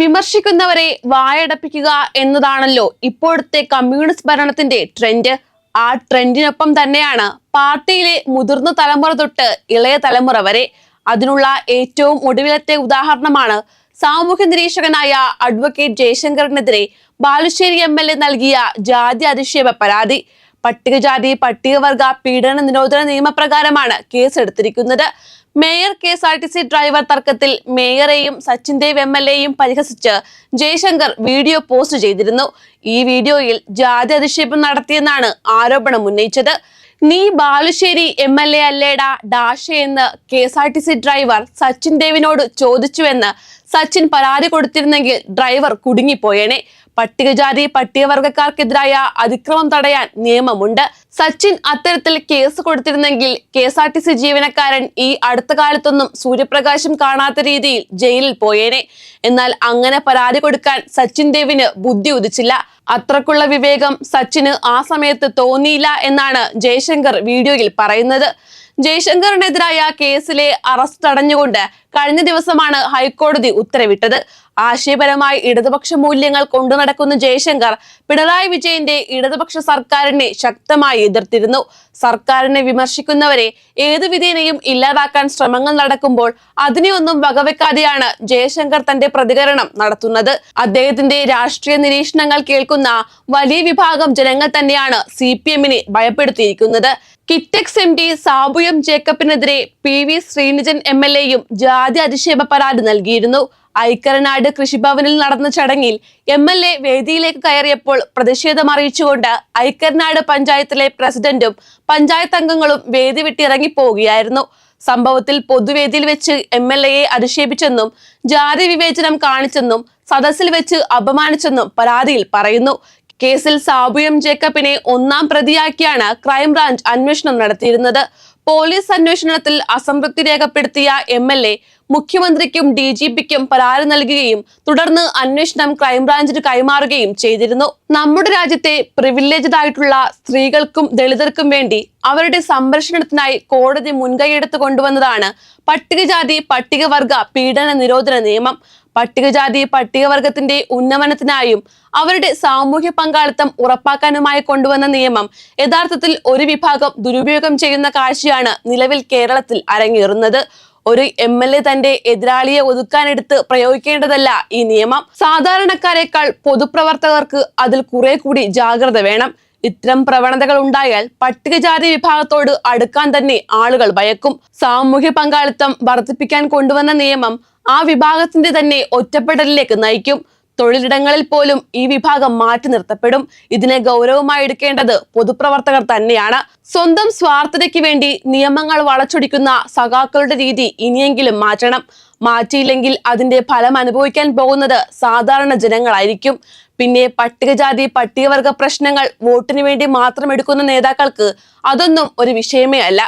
വിമർശിക്കുന്നവരെ വായടപ്പിക്കുക എന്നതാണല്ലോ ഇപ്പോഴത്തെ കമ്മ്യൂണിസ്റ്റ് ഭരണത്തിന്റെ ട്രെൻഡ്. ആ ട്രെൻഡിനൊപ്പം തന്നെയാണ് പാർട്ടിയിലെ മുതിർന്ന തലമുറ തൊട്ട് ഇളയ തലമുറ വരെ. അതിനുള്ള ഏറ്റവും ഒടുവിലത്തെ ഉദാഹരണമാണ് സാമൂഹ്യ നിരീക്ഷകനായ അഡ്വക്കേറ്റ് ജയശങ്കറിനെതിരെ ബാലുശ്ശേരി എം എൽ എ നൽകിയ ജാതി അധിക്ഷേപ പരാതി. പട്ടികജാതി പട്ടികവർഗ പീഡന നിരോധന നിയമപ്രകാരമാണ് കേസെടുത്തിരിക്കുന്നത്. Mayor K S R T C driver തർക്കത്തിൽ മേയറെയും സച്ചിൻ ദേവ് എം എൽ എയും പരിഹസിച്ച് ജയശങ്കർ വീഡിയോ പോസ്റ്റ് ചെയ്തിരുന്നു. ഈ വീഡിയോയിൽ ജാതി അധിക്ഷേപം നടത്തിയെന്നാണ് ആരോപണം ഉന്നയിച്ചത്. നീ ബാലുശ്ശേരി എം എൽ എ അല്ലേടാ ഡാഷ എന്ന് K S R T C driver Sachin ദേവിനോട് ചോദിച്ചുവെന്ന് സച്ചിൻ പരാതി കൊടുത്തിരുന്നെങ്കിൽ ഡ്രൈവർ കുടുങ്ങിപ്പോയേനെ. പട്ടികജാതി പട്ടികവർഗക്കാർക്കെതിരായ അതിക്രമം തടയാൻ നിയമമുണ്ട്. സച്ചിൻ അത്തരത്തിൽ case കൊടുത്തിരുന്നെങ്കിൽ K S R T C ജീവനക്കാരൻ ഈ അടുത്ത കാലത്തൊന്നും സൂര്യപ്രകാശം കാണാത്ത രീതിയിൽ ജയിലിൽ പോയേനെ. എന്നാൽ അങ്ങനെ പരാതി കൊടുക്കാൻ സച്ചിൻ ദേവിന് ബുദ്ധി ഉദിച്ചില്ല. അത്രക്കുള്ള വിവേകം സച്ചിന് ആ സമയത്ത് തോന്നിയില്ല എന്നാണ് ജയശങ്കർ വീഡിയോയിൽ പറയുന്നത്. ജയശങ്കറിനെതിരായ കേസിലെ അറസ്റ്റ് തടഞ്ഞുകൊണ്ട് കഴിഞ്ഞ ദിവസമാണ് ഹൈക്കോടതി ഉത്തരവിട്ടത്. ആശയപരമായി ഇടതുപക്ഷ മൂല്യങ്ങൾ കൊണ്ടു നടക്കുന്ന ജയശങ്കർ പിണറായി വിജയന്റെ ഇടതുപക്ഷ സർക്കാരിനെ ശക്തമായി എതിർത്തിരുന്നു. സർക്കാരിനെ വിമർശിക്കുന്നവരെ ഏതു വിധേനയും ഇല്ലാതാക്കാൻ ശ്രമങ്ങൾ നടക്കുമ്പോൾ അതിനെയൊന്നും വകവെക്കാതെയാണ് ജയശങ്കർ തന്റെ പ്രതികരണം നടത്തുന്നത്. അദ്ദേഹത്തിന്റെ രാഷ്ട്രീയ നിരീക്ഷണങ്ങൾ കേൾക്കുന്ന വലിയ വിഭാഗം ജനങ്ങൾ തന്നെയാണ് സി പി എമ്മിനെ ഭയപ്പെടുത്തിയിരിക്കുന്നത്. Kitex M D Sabu M ജേക്കബിനെതിരെ P V Sreenijan M L എയും ജാതി അധിക്ഷേപ പരാതി നൽകിയിരുന്നു. ഐക്കരനാട് കൃഷിഭവനിൽ നടന്ന ചടങ്ങിൽ എം എൽ എ വേദിയിലേക്ക് കയറിയപ്പോൾ പ്രതിഷേധം അറിയിച്ചുകൊണ്ട് ഐക്കരനാട് പഞ്ചായത്തിലെ പ്രസിഡന്റും പഞ്ചായത്ത് അംഗങ്ങളും വേദി വിട്ടിറങ്ങിപ്പോവുകയായിരുന്നു സംഭവത്തിൽ പൊതുവേദിയിൽ വെച്ച് എം എൽ എയെ അധിക്ഷേപിച്ചെന്നും ജാതി വിവേചനം കാണിച്ചെന്നും സദസ്സിൽ വെച്ച് അപമാനിച്ചെന്നും പരാതിയിൽ പറയുന്നു. കേസിൽ സാബു എം ജേക്കബിനെ ഒന്നാം പ്രതിയാക്കിയാണ് ക്രൈംബ്രാഞ്ച് അന്വേഷണം നടത്തിയിരുന്നത്. പോലീസ് അന്വേഷണത്തിൽ അസംതൃപ്തി രേഖപ്പെടുത്തിയ എം എൽ എ മുഖ്യമന്ത്രിക്കും ഡി ജി പിക്കും പരാതി നൽകുകയും തുടർന്ന് അന്വേഷണം ക്രൈംബ്രാഞ്ചിന് കൈമാറുകയും ചെയ്തിരുന്നു. നമ്മുടെ രാജ്യത്തെ പ്രിവിലേജഡ് ആയിട്ടുള്ള സ്ത്രീകൾക്കും ദളിതർക്കും വേണ്ടി അവരുടെ സംരക്ഷണത്തിനായി കോടതി മുൻകൈയെടുത്ത് കൊണ്ടുവന്നതാണ് പട്ടികജാതി പട്ടികവർഗ പീഡന നിരോധന നിയമം. പട്ടികജാതി പട്ടികവർഗത്തിന്റെ ഉന്നമനത്തിനായും അവരുടെ സാമൂഹ്യ പങ്കാളിത്തം ഉറപ്പാക്കാനുമായി കൊണ്ടുവന്ന നിയമം യഥാർത്ഥത്തിൽ ഒരു വിഭാഗം ദുരുപയോഗം ചെയ്യുന്ന കാഴ്ചയാണ് നിലവിൽ കേരളത്തിൽ അരങ്ങേറുന്നത്. ഒരു എം എൽ എ തന്റെ എതിരാളിയെ ഒതുക്കാനെടുത്ത് പ്രയോഗിക്കേണ്ടതല്ല ഈ നിയമം. സാധാരണക്കാരെക്കാൾ പൊതുപ്രവർത്തകർക്ക് അതിൽ കുറെ കൂടി ജാഗ്രത വേണം. ഇത്തരം പ്രവണതകൾ ഉണ്ടായാൽ പട്ടികജാതി വിഭാഗത്തോട് അടുക്കാൻ തന്നെ ആളുകൾ ഭയക്കും. സാമൂഹ്യ പങ്കാളിത്തം വർദ്ധിപ്പിക്കാൻ കൊണ്ടുവന്ന നിയമം ആ വിഭാഗത്തിന്റെ തന്നെ ഒറ്റപ്പെടലിലേക്ക് നയിക്കും. തൊഴിലിടങ്ങളിൽ പോലും ഈ വിഭാഗം മാറ്റി നിർത്തപ്പെടും. ഇതിനെ ഗൗരവമായി എടുക്കേണ്ടത് പൊതുപ്രവർത്തകർ തന്നെയാണ്. സ്വന്തം സ്വാർത്ഥതയ്ക്ക് വേണ്ടി നിയമങ്ങൾ വളച്ചൊടിക്കുന്ന സഖാക്കളുടെ രീതി ഇനിയെങ്കിലും മാറ്റണം. മാറ്റിയില്ലെങ്കിൽ അതിന്റെ ഫലം അനുഭവിക്കാൻ പോകുന്നത് സാധാരണ ജനങ്ങളായിരിക്കും. പിന്നെ പട്ടികജാതി പട്ടികവർഗ പ്രശ്നങ്ങൾ വോട്ടിനു വേണ്ടി മാത്രം എടുക്കുന്ന നേതാക്കൾക്ക് അതൊന്നും ഒരു വിഷയമേ അല്ല.